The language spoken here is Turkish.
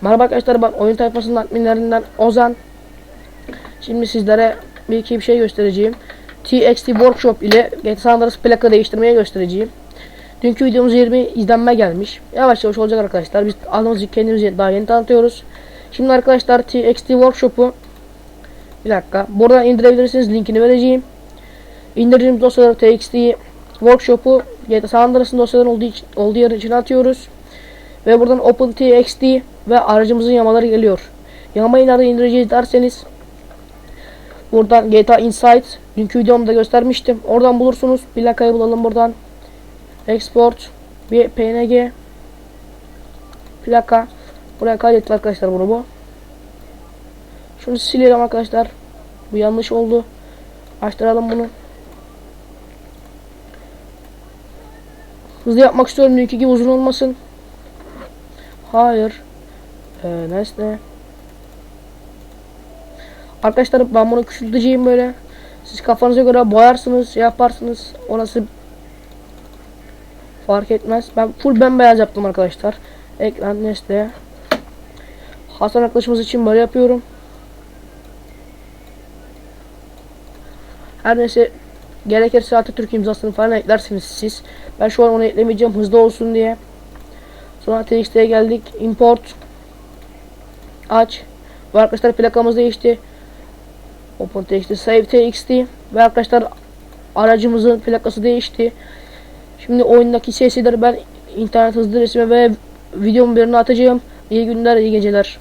Merhaba arkadaşlar ben oyun tayfasının adminlerinden Ozan. Şimdi sizlere bir iki bir şey göstereceğim. TXT Workshop ile GTA San Andreas plaka değiştirmeye göstereceğim. Dünkü videomuz 20 izlenme gelmiş. Yavaş yavaş olacak arkadaşlar. Biz anımızı kendimizi daha yeni tanıtıyoruz. Şimdi arkadaşlar TXT Workshop'u bir dakika. Buradan indirebilirsiniz. Linkini vereceğim. İndirdiğimiz dosyaları TXT Workshop'u GTA San Andreas'ın dosyaların olduğu, için, olduğu yer için atıyoruz. Ve buradan OpenTXT ve aracımızın yamaları geliyor. Yamayı nerede indireceğiz derseniz buradan GTA Insight dünkü videomda göstermiştim. Oradan bulursunuz. Plakayı bulalım buradan. Export bir PNG plaka buraya kaydettik arkadaşlar bunu bu. Şunu silelim arkadaşlar. Bu yanlış oldu. Açtıralım bunu. Hızlı yapmak istiyorum. Dünkü gibi uzun olmasın. Hayır. Ee, nesne. Arkadaşlar ben bunu küçülteceğim böyle. Siz kafanıza göre boyarsınız, şey yaparsınız. Orası fark etmez. Ben full bembeyaz yaptım arkadaşlar. Ekran nesne. Hasan arkadaşımız için böyle yapıyorum. Her neyse gerekirse Atatürk imzasını falan eklersiniz siz. Ben şu an onu eklemeyeceğim hızlı olsun diye. Sonra TXT'ye geldik. Import. Aç. Ve arkadaşlar plakamız değişti. Open TXT. Save TXT. Ve arkadaşlar aracımızın plakası değişti. Şimdi oyundaki sesleri ben internet hızlı resmi ve videomun birini atacağım. İyi günler, iyi geceler.